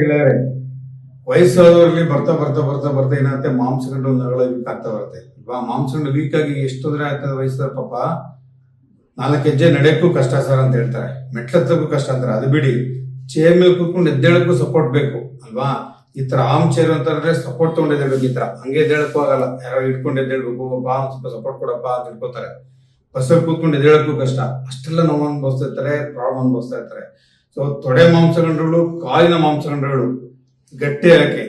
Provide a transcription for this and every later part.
ಗೆಳೆಯರೆ, ವಯಸ್ಸಾದವರಲ್ಲಿ ಬರ್ತಾ ಬರ್ತಾ ಬರ್ತಾ ಬರ್ತಾ ಏನಾಗುತ್ತೆ ಮಾಂಸಗಂಡು ನರಗಳ ವೀಕ್ ಆಗ್ತಾ ಬರುತ್ತೆ. ಇವಾಗ ಮಾಂಸಗಂಡು ವೀಕ್ ಆಗಿ ಎಷ್ಟು ತೊಂದರೆ ಆಗ್ತದೆ ವಯಸ್ಸಾದ ಪಾಪ, ನಾಲ್ಕು ಹೆಜ್ಜೆ ನಡೆಯಕ್ಕೂ ಕಷ್ಟ ಸರ್ ಅಂತ ಹೇಳ್ತಾರೆ. ಮೆಟ್ಲತ್ತಕ್ಕೂ ಕಷ್ಟ ಅಂತಾರೆ. ಅದು ಬಿಡಿ ಚೇರ್ ಮೇಲೆ ಕೂತ್ಕೊಂಡು ಎದ್ದೇಳಕ್ಕೂ ಸಪೋರ್ಟ್ ಬೇಕು, ಅಲ್ವಾ? ಈ ತರ ಆಮ್ ಚೇರ್ ಅಂತಂದ್ರೆ ಸಪೋರ್ಟ್ ತಗೊಂಡು ಈ ತರ. ಹಂಗೆ ಎದ್ದೇಳಕ್ಕೂ ಆಗಲ್ಲ. ಯಾರೋ ಇಟ್ಕೊಂಡು ಎದ್ದೇಳ್ಬೇಕು, ಬಾ ಸ್ವಲ್ಪ ಸಪೋರ್ಟ್ ಕೊಡಪ್ಪ ಅಂತ ಇಟ್ಕೋತಾರೆ ಬಸ್ಸಲ್ಲಿ ಕೂತ್ಕೊಂಡು ಎದ್ದೇಳಕ್ಕೂ ಕಷ್ಟ. ಅಷ್ಟೆಲ್ಲ ನೋವು ಅನುಭವಿಸ್ತಾ ಇರ್ತಾರೆ ಪ್ರಾಬ್ಲಮ್ ಅನುಭವಿಸ್ತಾ ಇರ್ತಾರೆ. ಸೊ ತೊಡೆ ಮಾಂಸಖಂಡಗಳು ಕಾಲಿನ ಮಾಂಸಖಂಡಗಳು ಗಟ್ಟಿ ಆಗಕ್ಕೆ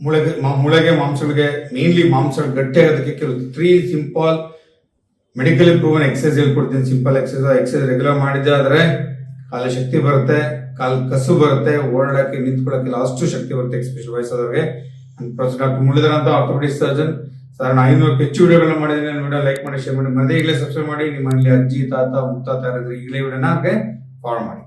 ಮುಳಗೆ ಮುಳಗೆ ಮಾಂಸಗಳಿಗೆ ಮೇನ್ಲಿ ಮಾಂಸ, ಗಟ್ಟಿ ಆಗೋದಕ್ಕೆ ಕೆಲವು three simple medically improvement exercise ಹೇಳ್ಕೊಡ್ತೀನಿ ಸಿಂಪಲ್ ಎಕ್ಸಸೈಸ್ ಎಕ್ಸಸೈಸ್ ರೆಗ್ಯುಲರ್ ಮಾಡಿದ್ದೆ ಆದ್ರೆ ಕಾಲ ಶಕ್ತಿ ಬರುತ್ತೆ, ಕಾಲ್ ಕಸು ಬರುತ್ತೆ, ಓಡಾಡಕ್ಕೆ ನಿಂತ್ಕೊಳ್ಳೋಕೆ ಅಷ್ಟು ಶಕ್ತಿ ಬರುತ್ತೆ ಎಕ್ಸ್ಪೆಷಲ್ ವಯಸ್ಸಾದವ್ರಿಗೆ. ಡಾಕ್ಟರ್ ಮುರಳೀಧರ್ ಅಂತ ಆರ್ಥೋಪೆಡಿಕ್ ಸರ್ಜನ್ ಸರ್, ನಾನು ಐನೂರಕ್ಕೆ ಹೆಚ್ಚು ವಿಡಿಯೋಗಳನ್ನ ಮಾಡಿದ್ದೀನಿ. ನನ್ನ ವಿಡಿಯೋ ಲೈಕ್ ಮಾಡಿ ಶೇರ್ ಮಾಡಿ. ಮನೆ ಈಗಲೇ ಸಬ್ಸ್ಕ್ರೈಬ್ ಮಾಡಿ. ನಿಮ್ಮ ಮನೇಲಿ ಅಜ್ಜಿ, ತಾತ, ಮುತ್ತಾತ ಯಾರಾದ್ರೆ ಈಗಲೇ ವಿಡಿಯೋನ ಫಾಲೋ ಮಾಡಿ.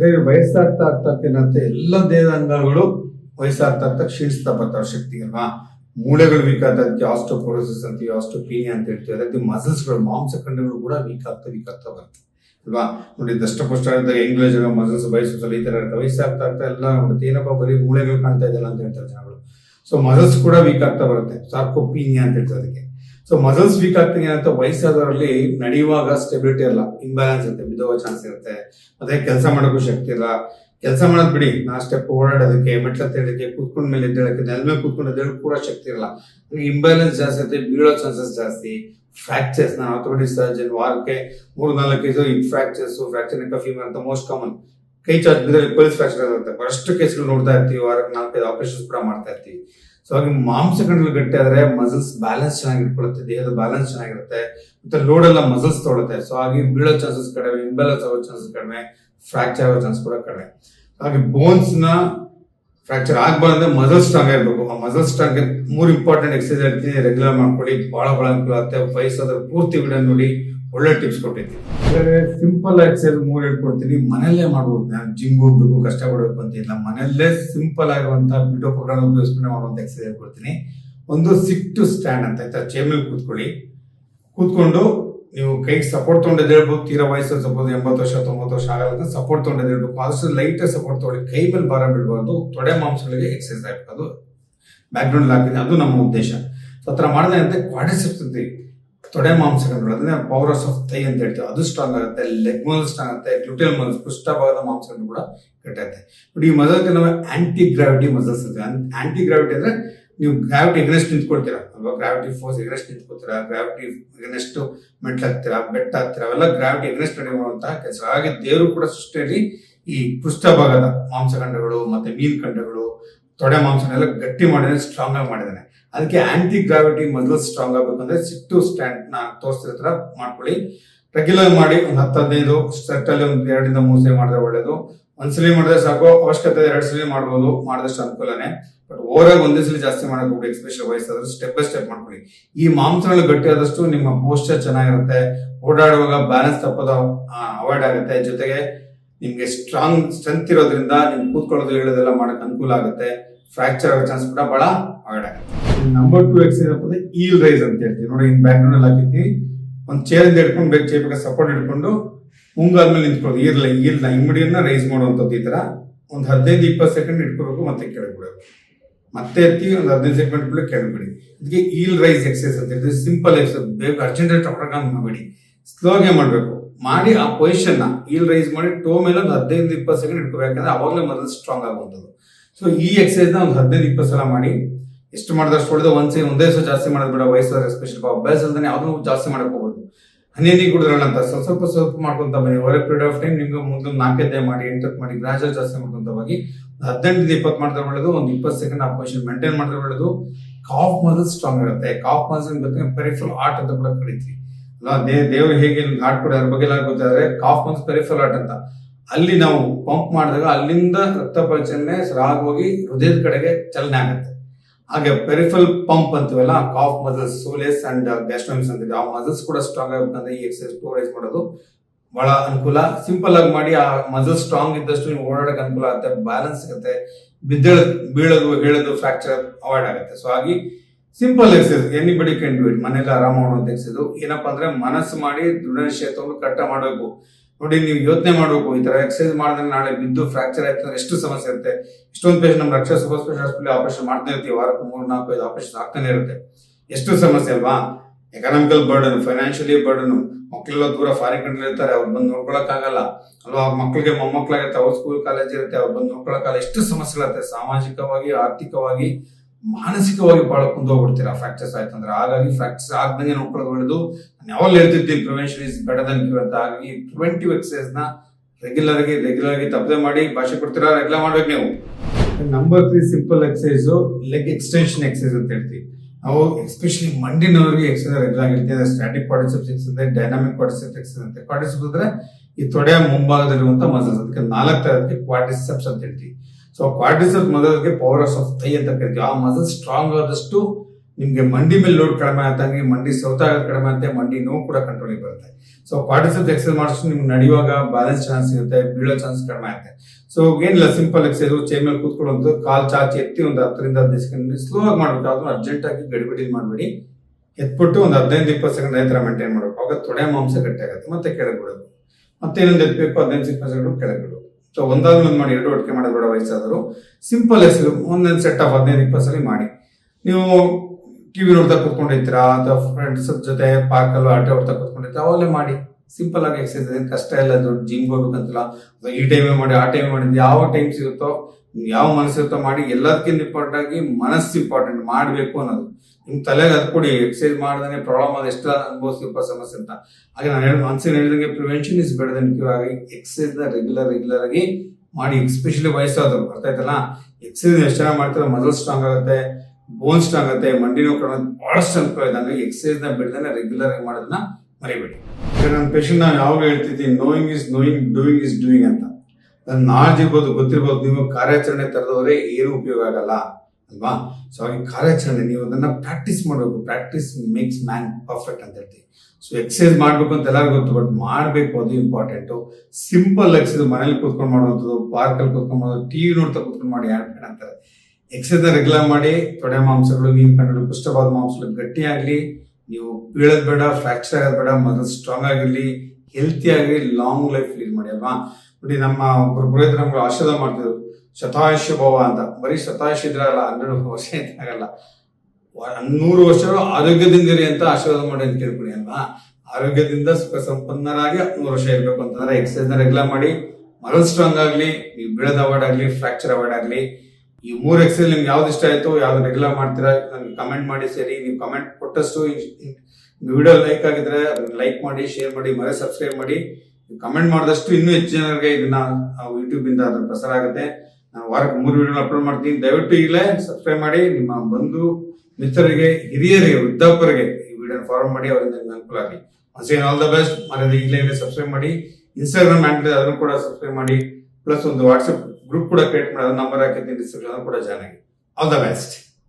ವಯಸ್ಸಾಗ್ತಾ ಆಗ್ತಾ ಎಲ್ಲ ದೇಹದ ಅಂಗಗಳು ವಯಸ್ಸಾಗ್ತಾ ಆಗ್ತಾ ಕ್ಷೀಣಿಸ್ತಾ ಬರ್ತಾವೆ ಶಕ್ತಿ ಅಲ್ವಾ? ಮೂಳೆಗಳು ವೀಕ್ ಆಗ್ತಾ ಅದಕ್ಕೆ ಆಸ್ಟೋಪೋರೋಸಿಸ್ ಅಂತೀವಿ ಆಸ್ಟೋಪೀನಿಯಾ ಅಂತ ಹೇಳ್ತೀವಿ. ಅದಕ್ಕೆ ಮಸಲ್ಸ್ಗಳು ಮಾಂಸಖಂಡಗಳು ಕೂಡ ವೀಕ್ ಆಗ್ತಾ ವೀಕ್ ಆಗ್ತಾ ಬರುತ್ತೆ. ಅಲ್ವಾ? ನೋಡಿ ದಷ್ಟಪುಷ್ಟ ಎಂಗ್ಲೇಜ್ ಮಸಲ್ಸ್ ಬಯಸೋಸಲ್ಲ ಈ ತರ ಇರ್ತವೆ. ವಯಸ್ಸಾಗ್ತಾ ಆಗ್ತಾ ಎಲ್ಲ ನೋಡುತ್ತೆ. ಏನಪ್ಪ, ಬರೀ ಮೂಳೆಗಳು ಕಾಣ್ತಾ ಇದೆಯಲ್ಲ ಅಂತ ಹೇಳ್ತಾರೆ ಜನಗಳು. ಸೊ ಮಸಲ್ಸ್ ಕೂಡ ವೀಕ್ ಆಗ್ತಾ ಬರುತ್ತೆ. ಸಾರ್ಕೋಪೀನಿಯಾ ಅಂತ ಹೇಳ್ತಾರೆ ಅದಕ್ಕೆ. ಸೊ ಮಸಲ್ಸ್ ವೀಕ್ ಆಗ್ತೀನಿ ಅಂತ ವಯಸ್ಸಾದವರಲ್ಲಿ ನಡೆಯುವಾಗ ಸ್ಟೆಬಿಲಿಟಿ ಇರಲ್ಲ ಇಂಬ್ಯಾಲೆನ್ಸ್ ಇರುತ್ತೆ, ಬಿದ್ದೋಗೋ ಚಾನ್ಸ್ ಇರುತ್ತೆ. ಮತ್ತೆ ಕೆಲಸ ಮಾಡೋಕ್ಕೂ ಶಕ್ತಿ ಇಲ್ಲ. ಕೆಲಸ ಮಾಡೋದು ಬಿಡಿ. ನಾ ಸ್ಟೆಪ್ ಓಡಾಡೋದಕ್ಕೆ ಮೆಟ್ಲ ತೇಳಕ್ಕೆ ಕೂತ್ಕೊಂಡ ಮೇಲೆ ಎದ್ದೇಳಕ್ಕೆ ನೆಲ ಮೇಲೆ ಕೂತ್ಕೊಂಡು ಎದ್ದೇಳಕ್ ಕೂಡ ಶಕ್ತಿ ಇರಲ್ಲ. ಇಂಬ್ಯಾಲೆನ್ಸ್ ಜಾಸ್ತಿ ಇರುತ್ತೆ, ಬೀಳೋ ಚಾನ್ಸಸ್ ಜಾಸ್ತಿ. ಫ್ರಾಕ್ಚರ್ಸ್ ನಾನು ಆರ್ಥೋಪೆಡಿಕ್ ಸರ್ಜನ್ ವಾರಕ್ಕೆ ಮೂರು ನಾಲ್ಕು ಇದು ಇನ್ ಫ್ರಾಕ್ಚರ್ಸ್ ಫ್ರಾಕ್ಚರ್ ಫೀಮರ್ ಅಂತ ಮೋಸ್ಟ್ ಕಾಮನ್ ಕೈ ಚಾರ್ಜ್ ಬಿದ್ದರೆ ಪೊಲೀಸ್ ಫ್ರಾಕ್ಚರ್ ಆಗುತ್ತೆ. ಬಹಳಷ್ಟು ಕೇಸ್ಗಳು ನೋಡ್ತಾ ಇರ್ತೀವಿ, ವಾರಕ್ಕೆ ನಾಲ್ಕೈದು ಆಪರೇಷನ್ಸ್ ಕೂಡ ಮಾಡ್ತಾ ಇರ್ತೀವಿ. ಸೊ ಹಾಗೆ ಮಾಂಸಖಂಡಗಳು ಗಟ್ಟಿ ಆದರೆ ಮಸಲ್ಸ್ ಬ್ಯಾಲೆನ್ಸ್ ಚೆನ್ನಾಗಿ ಇಟ್ಕೊಳ್ಳುತ್ತೆ ದೇಹದ ಬ್ಯಾಲೆನ್ಸ್ ಚೆನ್ನಾಗಿರುತ್ತೆ. ಮತ್ತೆ ಲೋಡ್ ಎಲ್ಲ ಮಸಲ್ಸ್ ತೊಡುತ್ತೆ ಸೊ ಹಾಗೆ ಬೀಳೋ ಚಾನ್ಸಸ್ ಕಡಿಮೆ ಇಂಬ್ಯಾಲೆನ್ಸ್ ಆಗೋ ಚಾನ್ಸಸ್ ಕಡಿಮೆ ಫ್ರಾಕ್ಚರ್ ಆಗೋ ಚಾನ್ಸ್ ಕೂಡ ಕಡಿಮೆ. ಹಾಗೆ ಬೋನ್ಸ್ನ ಫ್ರಾಕ್ಚರ್ ಆಗಬಾರ್ದು ಮಸಲ್ ಸ್ಟ್ರಾಂಗ್ ಆಗಿರ್ಬೇಕು ಆ ಮಸಲ್ ಸ್ಟ್ರಾಂಗ್ ಮೂರು ಇಂಪಾರ್ಟೆಂಟ್ ಎಕ್ಸಸೈಸ್ ಹೇಳ್ತೀನಿ. ರೆಗ್ಯುಲರ್ ಮಾಡ್ಕೊಳ್ಳಿ. ಭಾಳ ಭಾಳ ಅನುಕೂಲ ಆಗುತ್ತೆ. ವಯಸ್ಸಾದ್ರೆ ಪೂರ್ತಿ ವಿಡಿಯೋ ನೋಡಿ. ಒಳ್ಳೆ ಟಿಪ್ಸ್ ಕೊಟ್ಟಿದ್ದೀನಿ ಸಿಂಪಲ್ ಎಕ್ಸರ್ಸೈಸ್ ಮೂರು ಹೇಳ್ಕೊಡ್ತೀನಿ. ಮನೆಯಲ್ಲೇ ಮಾಡ್ಬೋದು. ನಾನು ಜಿಮ್ ಹೋಗ್ಬೇಕು, ಕಷ್ಟಪಡಬೇಕು ಅಂತ ಇಲ್ಲ. ಮನೆಯಲ್ಲೇ ಸಿಂಪಲ್ ಆಗಿರುವಂತ ಪೀಠೋಪಕರಣ ಉಪಯೋಗಿಸ್ಕೊಂಡು ಮಾಡುವಂಥ ಎಕ್ಸೈಸ್ ಹೇಳ್ಕೊಡ್ತೀನಿ. ಒಂದು ಸಿಕ್ ಟು ಸ್ಟ್ಯಾಂಡ್ ಅಂತ ಆಯ್ತಾ? ಚೇರ್ ಮೇಲೆ ಕೂತ್ಕೊಳ್ಳಿ. ಕೂತ್ಕೊಂಡು ನೀವು ಕೈಗೆ ಸಪೋರ್ಟ್ ತೊಗೊಂಡು ಹೇಳ್ಬೋದು. ತೀರಾ ವಯಸ್ಸು ಸಪೋಸ್ ಎಂಬತ್ತು ವರ್ಷ, ತೊಂಬತ್ತು ವರ್ಷ ಆಗಲ್ಲ ಸಪೋರ್ಟ್ ತೊಗೊಂಡು ಹೇಳ್ಬೇಕು. ಆದಷ್ಟು ಲೈಟ್ ಸಪೋರ್ಟ್ ತೊಗೊಳ್ಳಿ. ಕೈ ಮೇಲೆ ಭಾರ ಬಿಡಬಾರ್ದು ತೊಡೆ ಮಾಂಸಗಳಿಗೆ ಎಕ್ಸೈಸ್ ಆಗ್ಬೇಕು. ಅದು ಬ್ಯಾಕ್ ಗ್ರೌಂಡ್ ಹಾಕಿದೆ ಅದು ನಮ್ಮ ಉದ್ದೇಶ. ಸೊ ಥರ ಮಾಡಿದೆ ಅಂತ ಕ್ವಾಡಿಸೆಪ್ಸ್ ತೊಡೆ ಮಾಂಸಗಳು ಅದನ್ನ ಪವರ್ಸ್ ಆಫ್ ತೈ ಅಂತ ಹೇಳ್ತೀವಿ. ಅದು ಸ್ಟ್ರಾಂಗ್ ಆಗುತ್ತೆ. ಲೆಗ್ ಮಸಲ್ ಸ್ಟ್ರಾಂಗ್ ಆಗುತ್ತೆ. ಗ್ಲುಟಿಯಲ್ ಮಸಲ್ಸ್ ಪೃಷ್ಠಭಾಗದ ಮಾಂಸಗಳು ಕೂಡ ಕಟ್ಟಾಗುತ್ತೆ ಬಟ್ ಈ ಮಸಲ್ಗೆ ನಾವು ಆಂಟಿ ಗ್ರಾವಿಟಿ ಮಸಲ್ಸ್ ಅಂತ ಆಂಟಿ ಗ್ರಾವಿಟಿ ಅಂದ್ರೆ ನೀವು ಗ್ರಾವಿಟಿ ಎಗ್ನೆಸ್ಟ್ ನಿಂತ್ಕೊಳ್ತೀರಾ? ಅಲ್ವಾ? ಗ್ರಾವಿಟಿ ಫೋರ್ಸ್ ಎಗ್ನೆಸ್ಟ್ ನಿಂತ್ಕೊಳ್ತೀರಾ? ಗ್ರಾವಿಟಿ ಎಗ್ನೆಸ್ಟ್ ಮೆಟ್ಲ್ ಹಾಕ್ತೀರಾ? ಬೆಟ್ಟ ಹಾಕ್ತೀರಾ? ಅವೆಲ್ಲ ಗ್ರಾವಿಟಿ ಎಗ್ನೆಸ್ಟ್ ನಡೆಯುವಂತಹ ಕೆಲಸ. ಹಾಗೆ ದೇವರು ಕೂಡ ಸೃಷ್ಟಿಯಲ್ಲಿ ಈ ಪೃಷ್ಠಭಾಗದ ಮಾಂಸಖಂಡಗಳು, ಮತ್ತೆ ಮೀನ್ಖಂಡಗಳು ತೊಡೆ ಮಾಂಸನೆಲ್ಲ ಗಟ್ಟಿ ಮಾಡಿದ್ರೆ ಸ್ಟ್ರಾಂಗ್ ಆಗಿ ಮಾಡಿದ್ದಾನೆ ಅದಕ್ಕೆ ಆಂಟಿ ಗ್ರಾವಿಟಿ ಮೊದಲು ಸ್ಟ್ರಾಂಗ್ ಆಗಬೇಕಂದ್ರೆ ಸಿಟ್ಟು ಸ್ಟ್ಯಾಂಡ್ ನಾ ತೋರಿಸಿದ ತರ ಮಾಡ್ಕೊಳ್ಳಿ. ರೆಗ್ಯುಲರ್ ಮಾಡಿ ಒಂದು ಹತ್ತು ಹದಿನೈದು ಸೆಟ್ ಅಲ್ಲಿ ಒಂದು ಎರಡರಿಂದ ಮೂರು ಸಲ ಮಾಡಿದ್ರೆ ಒಳ್ಳೇದು. ಒಂದ್ಸಲಿ ಮಾಡಿದ್ರೆ ಸಾಕು, ಅವಶ್ಯಕತೆ ಎರಡು ಸಲ ಮಾಡ್ಬೋದು, ಮಾಡಿದಷ್ಟು ಅನುಕೂಲನೇ. ಬಟ್ ಓವರ್ ಆಗಿ ಒಂದೇ ಸಲ ಜಾಸ್ತಿ ಮಾಡಕ್ ಹೋಗಿ ಎಕ್ಸ್ಪೆಷಲ್ ವಯಸ್ಸಾದ್ರೆ ಸ್ಟೆಪ್ ಬೈ ಸ್ಟೆಪ್ ಮಾಡ್ಕೊಳ್ಳಿ. ಈ ಮಾಂಸಗಳು ಗಟ್ಟಿ ಆದಷ್ಟು ನಿಮ್ಮ ಪೋಸ್ಚರ್ ಚೆನ್ನಾಗಿರುತ್ತೆ. ಓಡಾಡುವಾಗ ಬ್ಯಾಲೆನ್ಸ್ ತಪ್ಪದ ಅವಾಯ್ಡ್ ಆಗುತ್ತೆ. ಜೊತೆಗೆ ನಿಮ್ಗೆ ಸ್ಟ್ರಾಂಗ್ ಸ್ಟ್ರೆಂತ್ ಇರೋದ್ರಿಂದ, ನಿಮ್ ಕೂತ್ಕೊಳ್ಳೋದು, ಹೇಳೋದೆಲ್ಲ ಮಾಡಕ್ ಅನುಕೂಲ ಆಗುತ್ತೆ. ಫ್ರಾಕ್ಚರ್ ಆಗೋ ಚಾನ್ಸ್ ಕೂಡ ಬಹಳ ಆಗುತ್ತೆ. ನಂಬರ್ ಟೂ ಎಕ್ಸೈಸ್ ಅಂದ್ರೆ ಈಲ್ ರೈಸ್ ಅಂತ ಹೇಳ್ತೀವಿ. ನೋಡಿ ಇನ್ ಬ್ಯಾಕ್ ಗ್ರೌಂಡ್ ಒಂದು ಚೇರ್ ಇಂದ ಹಿಡ್ಕೊಂಡು ಬೇಕು ಚೇರ್ ಸಪೋರ್ಟ್ ಹಿಡ್ಕೊಂಡು ಮುಂಗಾದ್ಮೇಲೆ ನಿಂತ್ಕೊಳ್ಳೋದು. ಈರ್ಲ ಈಲ್ನ ಇಮಿಡಿಯನ್ನ ರೈಸ್ ಮಾಡುವಂಥದ್ದು ಈ ತರ. ಒಂದು ಹದಿನೈದು ಇಪ್ಪತ್ತು ಸೆಕೆಂಡ್ ಇಟ್ಕೋಬೇಕು, ಮತ್ತೆ ಕೆಳಗೆ ಬಿಡಬೇಕು ಮತ್ತೆ ಎತ್ತಿ ಒಂದು ಹದಿನೈದು ಸೆಕೆಂಡ್ ಬಿಟ್ಟು ಕೆಳಗೆ ಬಿಡಿ. ಇದಕ್ಕೆ ಈಲ್ ರೈಸ್ ಎಕ್ಸೈಸ್ ಅಂತ ಹೇಳಿದ್ರೆ ಸಿಂಪಲ್ ಎಕ್ಸೈಸ್ ಬೇಗ ಅರ್ಜೆಂಟ್ ಟಪರ್ಗಾನ್ ಮಾಡಬೇಡಿ. ಸ್ಲೋಗೆ ಮಾಡಬೇಕು. ಮಾಡಿ ಆ ಪೊಸಿಷನ್ನ ಈಲ್ ರೈಸ್ ಮಾಡಿ ಟೋ ಮೇಲೆ ಒಂದು ಹದಿನೈದು ಇಪ್ಪತ್ತು ಸೆಕೆಂಡ್ ಇಟ್ಕೋಬೇಕಂದ್ರೆ ಅವಾಗಲೇ ಮೊದಲು ಸ್ಟ್ರಾಂಗ್ ಆಗುವಂಥದ್ದು. ಸೊ ಈ ಎಕ್ಸೈಸ್ನ ಒಂದು ಹದಿನೈದು, ಇಪ್ಪತ್ತು ಸಲ ಮಾಡಿ. ಎಷ್ಟು ಮಾಡಿದಷ್ಟು ಹೊಡೆದು ಒಂದ್ಸರಿ ಒಂದೇ ಸಲ ಜಾಸ್ತಿ ಮಾಡೋದು ಬೇಡ. ವಯಸ್ಸಾದ್ರೆ ಎಸ್ಪೆಷಲ್ ಅಭ್ಯಾಸ ಅಲ್ದೇ ಯಾವ್ದು ಜಾಸ್ತಿ ಮಾಡಕ್ ಹೋಗೋದು ಹನಿ ಕುಡಿದ್ರಲ್ಲ ಅಂತ ಸ್ವಲ್ಪ ಸ್ವಲ್ಪ ಸ್ವಲ್ಪ ಮಾಡ್ಕೊಂತ ಬನ್ನಿ. ಓವರ್ ಪೀರಿಯಡ್ ಆಫ್ ಟೈಮ್ ನಿಮ್ಗೆ ಮುಂದೆ ನಾಲ್ಕೈದೇ ಮಾಡಿ ಎಂಟತ್ತು ಮಾಡಿ ಗ್ರಾಜುವಲ್ ಜಾಸ್ತಿ ಮಾಡ್ಕೊಂತ ಹೋಗಿ ಹದಿನೆಂಟು ಇಪ್ಪತ್ತು ಮಾಡಿದ್ರೆ ಒಳ್ಳೇದು. ಒಂದು ಇಪ್ಪತ್ತು ಸೆಕೆಂಡ್ ಆ ಪೊಸಿಷನ್ ಮೇಂಟೈನ್ ಮಾಡಿದ್ರೆ ಒಳ್ಳೇದು. ಕಾಫ್ ಮಸಲ್ ಸ್ಟ್ರಾಂಗ್ ಇರುತ್ತೆ. ಕಾಫ್ ಮಸಲ್ ಗೊತ್ತಿಗೆ ಪೆರಿಫಲ್ ಆರ್ಟ್ ಅಂತ ಕೂಡ ಕರಿತೀವಿ. ಅಲ್ಲ ದೇವ್ರು ಹೇಗೆ ಆಟ ಕೂಡ ಅದ್ರ ಬಗ್ಗೆ ಎಲ್ಲ ಗೊತ್ತಾದ್ರೆ ಕಾಫ್ ಮಸಲ್ ಪೆರಿಫಲ್ ಆರ್ಟ್ ಅಂತ. ಅಲ್ಲಿ ನಾವು ಪಂಪ್ ಮಾಡಿದಾಗ ಅಲ್ಲಿಂದ ರಕ್ತ ಪರಿಚಲನೆ ಸರಾಗವಾಗಿ ಹೃದಯದ ಕಡೆಗೆ ಚಲನೆ ಆಗುತ್ತೆ. ಹಾಗೆ ಪೆರಿಫಲ್ ಪಂಪ್ ಅಂತೀವಲ್ಲ calf muscles soleus and gastrocnemius ಅಂತಿದೆ. ಆ ಮಸಲ್ಸ್ ಕೂಡ ಸ್ಟ್ರಾಂಗ್ ಆಗಬೇಕಂದ್ರೆ ಈ ಎಕ್ಸರ್ಸೈಸ್ ಸ್ಟೋರೇಜ್ ಮಾಡೋದು ಬಹಳ ಅನುಕೂಲ. ಸಿಂಪಲ್ ಆಗಿ ಮಾಡಿ ಆ ಮಸಲ್ ಸ್ಟ್ರಾಂಗ್ ಇದ್ದಷ್ಟು ನೀವು ಓಡಾಡಕ್ಕೆ ಅನುಕೂಲ ಆಗುತ್ತೆ ಬ್ಯಾಲೆನ್ಸ್ ಸಿಗುತ್ತೆ. ಬಿದ್ದಳ, ಬೀಳೋದು, ಹೇಳೋದು ಫ್ರಾಕ್ಚರ್ ಅವಾಯ್ಡ್ ಆಗುತ್ತೆ. ಸೊ ಹಾಗೆ simple exercise anybody can do it ಮನೇಲಿ ಆರಾಮ ಮಾಡುವಂತ ಎಕ್ಸರ್ಸೈಸ್ ಏನಪ್ಪಾ ಅಂದ್ರೆ ಮನಸ್ಸು ಮಾಡಿ ದೃಢ ನಿಶ್ಚಯ ಕಟ್ಟ ಮಾಡಬೇಕು. ನೋಡಿ, ನೀವು ಯೋಚನೆ ಮಾಡಬೇಕು, ಈ ತರ ಎಕ್ಸೈಜ್ ಮಾಡಿದ್ರೆ ನಾಳೆ ಬಿದ್ದು ಫ್ರಾಕ್ಚರ್ ಆಯ್ತು ಅಂದ್ರೆ ಎಷ್ಟು ಸಮಸ್ಯೆ ಇರುತ್ತೆ? ಇಷ್ಟೊಂದು ಪೇಷಂಟ್ ನಮ್ಮ ರಕ್ಷಾ ಸೂಪರ್ ಸ್ಪೆಷಲ್ ಆಪರೇಷನ್ ಮಾಡ್ತಾ ಇರ್ತೀವಿ. ವಾರಕ್ಕೆ ಮೂರ್, ನಾಲ್ಕು, ಐದು ಆಪರೇಷನ್ ಆಗ್ತಾನೆ ಇರುತ್ತೆ. ಎಷ್ಟು ಸಮಸ್ಯೆ ಅಲ್ವಾ? ಎಕನಾಮಿಕಲ್ ಬರ್ಡನ್ ಫೈನಾನ್ಷಿಯಲಿ ಬರ್ಡನ್ ಮಕ್ಕಳೆಲ್ಲ ದೂರ ಫಾರಿನ್ ಕಂಟ್ರಿ ಇರ್ತಾರೆ, ಅವ್ರು ಬಂದು ನೋಡ್ಕೊಳಕ್ ಆಗಲ್ಲ ಅಲ್ವಾ? ಮಕ್ಕಳಿಗೆ ಮೊಮ್ಮಕ್ಕಳಾಗಿರುತ್ತೆ ಅವ್ರ ಸ್ಕೂಲ್ ಕಾಲೇಜ್ ಇರುತ್ತೆ, ಅವ್ರು ಬಂದು ನೋಡ್ಕೊಳಕ್ಕಾಗಲ್ಲ. ಎಷ್ಟು ಸಮಸ್ಯೆಗಳಿರುತ್ತೆ ಸಾಮಾಜಿಕವಾಗಿ, ಆರ್ಥಿಕವಾಗಿ ಮಾನಸಿಕವಾಗಿ ಬಹಳ ಕುಂದೋಗ್ಬಿಡ್ತೀರಾ? ಫ್ರಾಕ್ಚರ್ಸ್ ಆಯ್ತು ಅಂದ್ರೆ ಹಾಗಾಗಿ ಫ್ರಾಕ್ಚರ್ಸ್ ಆಗ್ದಂಗೆ ನೋಡ್ಕೊಳ್ಳೋದು ಒಳ್ಳೆದು. ನಾನು ಯಾವಾಗ ಹೇಳ್ತಿದ್ದೀನಿ prevention is better than cure ಅಂತ. ಹಾಗಾಗಿ ಪ್ರಿವೆಂಟಿವ್ ಎಕ್ಸರ್ಸೈಸ್ನ ರೆಗ್ಯುಲರ್ ಆಗಿ ರೆಗ್ಯುಲರ್ ಆಗಿ ತಪ್ಪದೆ ಮಾಡಿ ಭಾಷೆ ಕೊಡ್ತೀರಾ? ರೆಗ್ಯುಲರ್ ಮಾಡ್ಬೇಕು ನೀವು. Number three simple exercise leg extension exercise ಅಂತ ಹೇಳ್ತೀವಿ. ನಾವು ಎಸ್ಪೆಷಲಿ ಮಂಡಿನವರಿಗೆ ಎಕ್ಸರ್ಸೈಸ್ ರೆಗ್ಯುಲರ್ ಆಗಿರ್ತೀವಿ static quadriceps exercise dynamic quadriceps exercise ಅಂತ. ಕ್ವಾಡ್ರಿಸೆಪ್ಸ್ ಅಂದ್ರೆ ಈ ತೊಡೆಯ ಮುಂಭಾಗದಲ್ಲಿರುವಂತ ಮಸಲ್ಸ್ ಅದಕ್ಕೆ ನಾಲ್ಕು ತರಕ್ಕೆ ಕ್ವಾಡಿಸೆಪ್ಸ್ ಅಂತ ಹೇಳ್ತೀವಿ. ಸೊ ಕ್ವಾಡ್ರಿಸೆಪ್ಸ್ ಮೊದಲಿಗೆ ಪವರ್ಸ್ ಆಫ್ ಥೈ ಅಂತ ಕರಿತೀವಿ. ಆ ಮಸಲ್ ಸ್ಟ್ರಾಂಗ್ ಆದಷ್ಟು ನಿಮಗೆ ಮಂಡಿ ಮೇಲೆ ಲೋಡ್ ಕಡಿಮೆ ಆದಂಗೆ, ಮಂಡಿ ಸೌತ ಆಗೋದು ಕಡಿಮೆ ಆಗುತ್ತೆ ಮಂಡಿ ನೋವು ಕೂಡ ಕಂಟ್ರೋಲಿಗೆ ಬರುತ್ತೆ. ಸೊ ಕ್ವಾಡ್ರಿಸೆಪ್ಸ್ ಎಕ್ಸಸೈಸ್ ಮಾಡಿಷ್ಟು ನಿಮ್ಗೆ ನಡೆಯುವಾಗ ಬ್ಯಾಲೆನ್ಸ್ ಚಾನ್ಸ್ ಇರುತ್ತೆ, ಬೀಳೋ ಚಾನ್ಸ್ ಕಡಿಮೆ ಆಗುತ್ತೆ. ಸೊ ಏನಿಲ್ಲ ಸಿಂಪಲ್ ಎಕ್ಸೈಸ್ ಚೇರ್ ಮೇಲೆ ಕೂತ್ಕೊಳ್ಳೋದು ಕಾಲ್ ಚಾಚಿ ಎತ್ತಿ ಒಂದು ಹತ್ತರಿಂದ ಹದಿನೈದು ಸೆಕೆಂಡ್ ಸ್ಲೋ ಆಗಿ ಮಾಡ್ಬೇಕು. ಅದನ್ನು ಅರ್ಜೆಂಟ್ ಆಗಿ ಗಡಿಬಿಡಿ ಮಾಡಬೇಡಿ. ಎತ್ಬಿಟ್ಟು ಒಂದು ಹದಿನೈದು, ಇಪ್ಪತ್ತು ಸೆಕೆಂಡ್ ಥರ ಮೇಂಟೈನ್ ಮಾಡಬೇಕು. ಆಗ ತೊಡೆ ಮಾಂಸ ಗಟ್ಟಿ ಆಗುತ್ತೆ ಮತ್ತೆ ಕೆಳಗೆ ಬಿಡೋದು. ಮತ್ತೆ ಇನ್ನೊಂದು ಎತ್ಬೇಕು, ಹದಿನೈದು, ಇಪ್ಪತ್ತು ಸೆಕೆಂಡ್ ಕೆಳಗೆ ಬಿಡೋದು. ಸೊ ಒಂದು ಮಾಡಿ, ಎರಡು ಒಟ್ಟಿಗೆ ಮಾಡೋದು ಬೇಡ ವಯಸ್ಸಾದರು ಸಿಂಪಲ್ ಹೆಸರು ಒಂದೊಂದು ಸೆಟ್ ಆಫ್ ಹದಿನೈದು, ಇಪ್ಪತ್ತು ಸಲ ಮಾಡಿ. ನೀವು ಟಿವಿ ನೋಡ್ತಾ ಕೂತ್ಕೊಂಡಿರ್ತೀರಾ, ಅಥವಾ ಫ್ರೆಂಡ್ಸ್ ಜೊತೆ ಪಾರ್ಕಲ್ಲೂ ಆಟ ಆಡ್ತಾ ಕೂತ್ಕೊಂಡಿರ್ತೀರಾ, ಅವಾಗಲೇ ಮಾಡಿ. ಸಿಂಪಲ್ ಆಗಿ ಎಕ್ಸಸೈಸ್ ಏನು ಕಷ್ಟ ಇಲ್ಲ, ದೊಡ್ಡ ಜಿಮ್ ಹೋಗ್ಬೇಕಂತಲ್ಲ. ಈ ಟೈಮೇ ಮಾಡಿ, ಆ ಟೈಮ್ ಮಾಡಿ, ಯಾವ ಟೈಮ್ ಸಿಗುತ್ತೋ, ಯಾವ ಮನಸ್ಸಿರುತ್ತೋ ಮಾಡಿ ಎಲ್ಲದಕ್ಕಿಂತ ಇಂಪಾರ್ಟೆಂಟ್ ಆಗಿ ಮನಸ್ಸು ಇಂಪಾರ್ಟೆಂಟ್ ಮಾಡಬೇಕು ಅನ್ನೋದು. ನಿಮ್ ತಲೆಗೆ ಅದು ಕೊಡಿ ಎಕ್ಸೈಸ್ ಮಾಡಿದ್ರೆ ಪ್ರಾಬ್ಲಮ್ ಅದು ಎಷ್ಟು ಅನುಭವಿಸ್ತೀಪ ಸಮಸ್ಯೆ ಅಂತ. ಹಾಗೆ ನಾನು ಹೇಳಿ, ಮನ್ಸಿನ ಹೇಳಿದಂಗೆ prevention is better than cure ಆಗಿ ಎಕ್ಸರ್ಸೈಸ್ನ ರೆಗ್ಯುಲರ್ ರೆಗ್ಯುಲರ್ ಆಗಿ ಮಾಡಿ ಎಸ್ಪೆಷಲಿ ವಯಸ್ಸಾದ್ರು ಅರ್ಥ ಆಯ್ತಲ್ಲ? ಎಕ್ಸರ್ಸೈಸ್ ಎಷ್ಟು ಚೆನ್ನಾಗಿ ಮಾಡ್ತಾರೆ? ಮಸಲ್ ಸ್ಟ್ರಾಂಗ್ ಆಗುತ್ತೆ ಬೋನ್ ಸ್ಟ್ರಾಂಗ್ ಆಗುತ್ತೆ, ಮಂಡಿ ನೋವು ಕಡಿಮೆ ಭಾಳಷ್ಟು ಅನುಕೂಲ ಇದೆ ಎಕ್ಸರ್ಸೈಸ್ನ ಬಿಡ್ದಾನೆ ರೆಗ್ಯುಲರ್ ಆಗಿ ಮಾಡೋದನ್ನ ಮರಿಬೇಡಿ. ನನ್ನ ಪೇಷಂಟ್ ನಾವು ಯಾವಾಗ ಹೇಳ್ತಿದ್ದೀನಿ knowing is knowing doing is doing ಅಂತ. ನನ್ನ ನಾಲೆಜ್ ಇರ್ಬೋದು ಗೊತ್ತಿರ್ಬೋದು, ನೀವು ಕಾರ್ಯಾಚರಣೆ ತರದವರೇ ಏನು ಉಪಯೋಗ ಆಗಲ್ಲ. ಅಲ್ವಾ? ಸೊ ಹಾಗೆ ಕಾರ್ಯಾಚರಣೆ, ನೀವು ಅದನ್ನ ಪ್ರಾಕ್ಟೀಸ್ ಮಾಡಬೇಕು. ಪ್ರಾಕ್ಟೀಸ್ ಮೇಕ್ಸ್ ಮ್ಯಾನ್ ಪರ್ಫೆಕ್ಟ್ ಅಂತ ಹೇಳ್ತೀವಿ. ಸೊ ಎಕ್ಸಸೈಸ್ ಮಾಡಬೇಕು ಅಂತ ಎಲ್ಲರಿಗೂ ಗೊತ್ತು ಬಟ್ ಮಾಡಬೇಕು ಅದು ಇಂಪಾರ್ಟೆಂಟು ಸಿಂಪಲ್ ಎಕ್ಸಸೈಸ್ ಮನೇಲಿ ಕೂತ್ಕೊಂಡು ಮಾಡುವಂಥದ್ದು ಪಾರ್ಕಲ್ಲಿ ಕೂತ್ಕೊಂಡು ಮಾಡೋದು ಟಿ ವಿ ನೋಡ್ತಾ ಕೂತ್ಕೊಂಡು ಮಾಡಿ, ಯಾರು ಬೇಡ ಅಂತಾರೆ. ಎಕ್ಸಸೈಸ್ ರೆಗ್ಯುಲರ್ ಮಾಡಿ, ತೊಡೆ ಮಾಂಸಗಳು, ಮೀನ್ ಕಂಡು ಪುಷ್ಟವಾದ ಮಾಂಸಗಳು ಗಟ್ಟಿಯಾಗಲಿ ನೀವು ಬೀಳೋದು ಬೇಡ ಫ್ರಾಕ್ಚರ್ ಆಗೋದು ಬೇಡ ಮೊದಲು ಸ್ಟ್ರಾಂಗ್ ಆಗಿರಲಿ ಹೆಲ್ತಿ ಆಗಿರಲಿ ಲಾಂಗ್ ಲೈಫ್ ಲೀಡ್ ಮಾಡಿ, ಅಲ್ವಾ? ನೋಡಿ, ನಮ್ಮ ಪುರೋಹಿತರು ನಮ್ಗೆ ಆಶೀರ್ವಾದ ಮಾಡ್ತಿದ್ರು. ಶತಾಯುಷ್ಯ ಭವ ಅಂತ. ಬರೀ ಶತಾಯುಷ್ಯ ಅಲ್ಲ, ಹನ್ನೆರಡು ವರ್ಷ ಆಗಲ್ಲ. ನೂರು ವರ್ಷ ಆರೋಗ್ಯದಿಂದ ಇರಿ ಅಂತ ಆಶೀರ್ವಾದ ಮಾಡಿ ಅಂತ ಕೇಳ್ಕೊಡಿ ಅಲ್ವಾ? ಆರೋಗ್ಯದಿಂದ ಸುಖ ಸಂಪನ್ನರಾಗಿ ನೂರು ವರ್ಷ ಇರಬೇಕು ಅಂತಂದ್ರೆ ಎಕ್ಸಸೈಸ್ನ ರೆಗ್ಯುಲರ್ ಮಾಡಿ ಮರಲ್ ಸ್ಟ್ರಾಂಗ್ ಆಗಲಿ, ನೀವು ಬೀಳದ ಅವಾರ್ಡ್ ಆಗಲಿ ಫ್ರಾಕ್ಚರ್ ಅವಾರ್ಡ್ ಆಗಲಿ, ಈ ಮೂರು ಎಕ್ಸೈಸ್ ನಿಮ್ಗೆ ಯಾವ್ದು ಇಷ್ಟ ಆಯ್ತು, ಯಾವ್ದು ರೆಗ್ಯುಲರ್ ಮಾಡ್ತೀರಾ ನನಗೆ ಕಮೆಂಟ್ ಮಾಡಿ ಸೇರಿ. ನೀವು ಕಮೆಂಟ್ ಕೊಟ್ಟಷ್ಟು ವಿಡಿಯೋ ಲೈಕ್ ಆಗಿದ್ರೆ ಲೈಕ್ ಮಾಡಿ ಶೇರ್ ಮಾಡಿ, ಮರೆ ಸಬ್ಸ್ಕ್ರೈಬ್ ಮಾಡಿ. ಕಮೆಂಟ್ ಮಾಡಿದಷ್ಟು ಇನ್ನೂ ಹೆಚ್ಚು ಜನರಿಗೆ ಇದನ್ನ ಯೂಟ್ಯೂಬ್ ಇಂದ ಅದ್ರ ಪ್ರಸಾರ ಆಗುತ್ತೆ. ನಾನು ವಾರಕ್ಕೆ ಮೂರು ವಿಡಿಯೋ ಅಪ್ಲೋಡ್ ಮಾಡ್ತೀನಿ. ದಯವಿಟ್ಟು ಈಗಲೇ ಸಬ್ಸ್ಕ್ರೈಬ್ ಮಾಡಿ. ನಿಮ್ಮ ಬಂಧು ಮಿತ್ರರಿಗೆ, ಹಿರಿಯರಿಗೆ ವೃದ್ಧಾಪರಿಗೆ ಈ ವಿಡಿಯೋ ಫಾರ್ವರ್ಡ್ ಮಾಡಿ. ಅವರಿಂದ ಅನುಕೂಲ ಆಗಲಿ. ಒನ್ಸ್ ಆಲ್ ದ ಬೆಸ್ಟ್ ಮನೆಯಲ್ಲಿ ಈಗಲೇ ಸಬ್ಸ್ಕ್ರೈಬ್ ಮಾಡಿ. ಇನ್ಸ್ಟಾಗ್ರಾಮ್ ಹ್ಯಾಂಡಲ್ ಅದನ್ನು ಕೂಡ ಸಬ್ಸ್ಕ್ರೈಬ್ ಮಾಡಿ. ಪ್ಲಸ್ ಒಂದು ವಾಟ್ಸ್ಆಪ್ ಗ್ರೂಪ್ ಕೂಡ ಕ್ರಿಯೇಟ್ ಮಾಡಿ. ನಂಬರ್ ಹಾಕಿದ್ದೀನಿ ಡಿಸ್ಕ್ರಿಪ್ಷನ್ ಕೂಡ ಆಗಿ. All the best